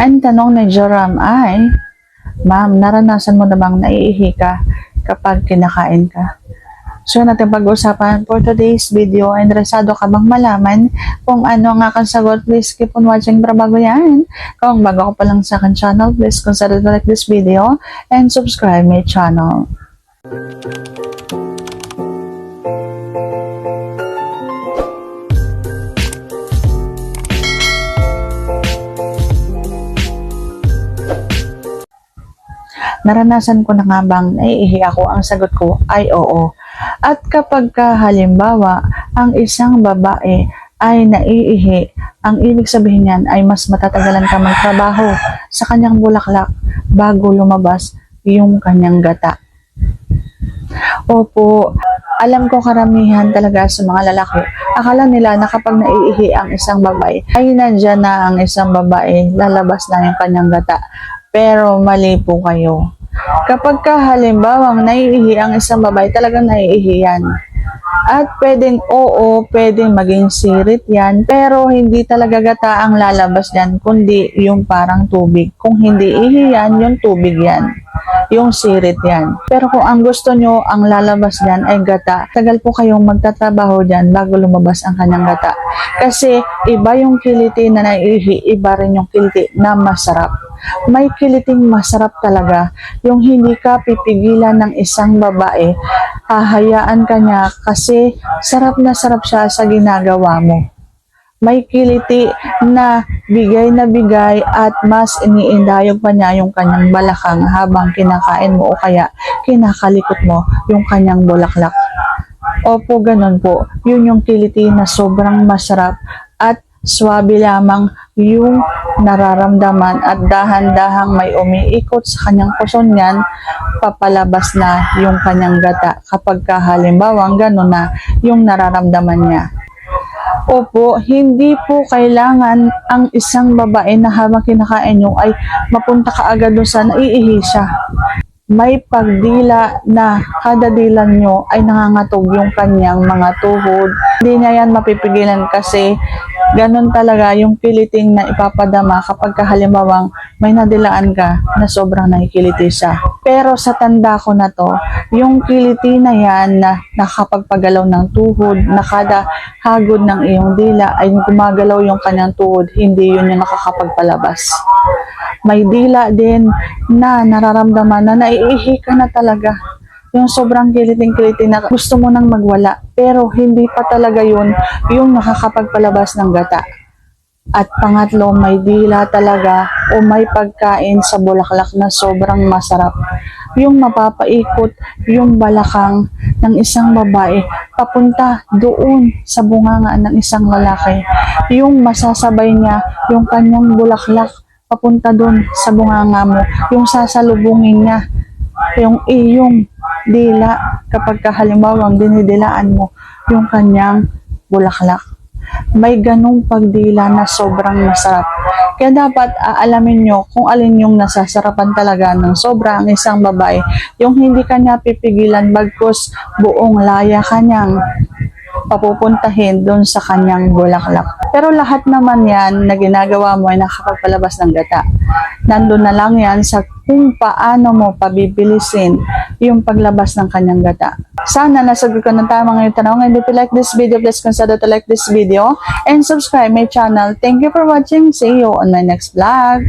Ang tanong ni Joram ay, Ma'am, naranasan mo na naiihi ka kapag kinakain ka? So, natin pag-usapan for today's video. Interesado ka bang malaman kung ano nga kang sagot? Please keep on watching para bago yan. Kung bago ka pa lang sa akin channel, please consider to like this video and subscribe my channel. Naranasan ko na nga bang naiihi ako? Ang sagot ko ay oo. At kapag ka halimbawa, ang isang babae ay naiihi, ang ibig sabihin niyan ay mas matatagalan ka magtrabaho sa kanyang bulaklak bago lumabas yung kanyang gata. Opo, alam ko karamihan talaga sa mga lalaki. Akala nila na kapag naiihi ang isang babae, ay nandyan na ang isang babae, lalabas na yung kanyang gata. Pero mali po kayo. Kapag ka halimbawang naiihi ang isang babae, talagang naiihi yan. At pwedeng oo, pwedeng maging sirit yan, pero hindi talaga gata ang lalabas yan, kundi yung parang tubig. Kung hindi ihi yan, yung tubig yan. Yung sirit yan. Pero kung ang gusto nyo, ang lalabas dyan ay gata, tagal po kayong magtatrabaho dyan bago lumabas ang kanyang gata. Kasi iba yung kiliti na naiihi, iba rin yung kiliti na masarap may kiliting masarap talaga. Yung hindi ka pipigilan ng isang babae, hahayaan ka niya kasi sarap na sarap siya sa ginagawa mo. May kiliti na bigay na bigay at mas iniindayog pa niya yung kanyang balakang habang kinakain mo o kaya kinakalikot mo yung kanyang bulaklak. Opo, ganun po. Yun yung kiliti na sobrang masarap at swabe lamang yung nararamdaman at dahan-dahang may umiikot sa kanyang puson niyan, papalabas na yung kanyang gata kapag kahalimbawang gano'n na yung nararamdaman niya. Opo, hindi po kailangan ang isang babae na habang kinakain nyo ay mapunta ka agad doon sa naiihi siya. May pagdila na kada nyo ay nangangatog yung kanyang mga tuhod. Hindi niya yan mapipigilan kasi ganun talaga yung kiliting na ipapadama kapag kahalimbawang may nadilaan ka na sobrang nakikiliti siya. Pero sa tanda ko na to, yung kiliti na yan na nakapagpagalaw ng tuhod, na kada hagod ng iyong dila ay gumagalaw yung kanyang tuhod, hindi yun yung nakakapagpalabas. May dila din na nararamdaman na naiihi ka na talaga yung sobrang kiliting-kiliti na gusto mo nang magwala, pero hindi pa talaga yun yung nakakapagpalabas ng gata. At pangatlo, may dila talaga o may pagkain sa bulaklak na sobrang masarap. Yung mapapaikot yung balakang ng isang babae papunta doon sa bunganga ng isang lalaki. Yung masasabay niya yung kanyang bulaklak papunta doon sa bunganga mo. Yung sasalubungin niya yung iyong dila kapag kahalimbawang dinidilaan mo yung kanyang bulaklak. May ganong pagdila na sobrang masarap. Kaya dapat aalamin nyo kung alin yung nasasarapan talaga ng sobra ang isang babae. Yung hindi kanya pipigilan bagkus buong laya kanyang papupuntahin doon sa kanyang bulaklak. Pero lahat naman yan na ginagawa mo ay nakakapagpalabas ng gata. Nandun na lang yan sa kung paano mo pabibilisin yung paglabas ng kanyang gata. Sana nasagot ko ng tama ngayong tanong. And if you like this video, please consider to like this video and subscribe my channel. Thank you for watching. See you on my next vlog.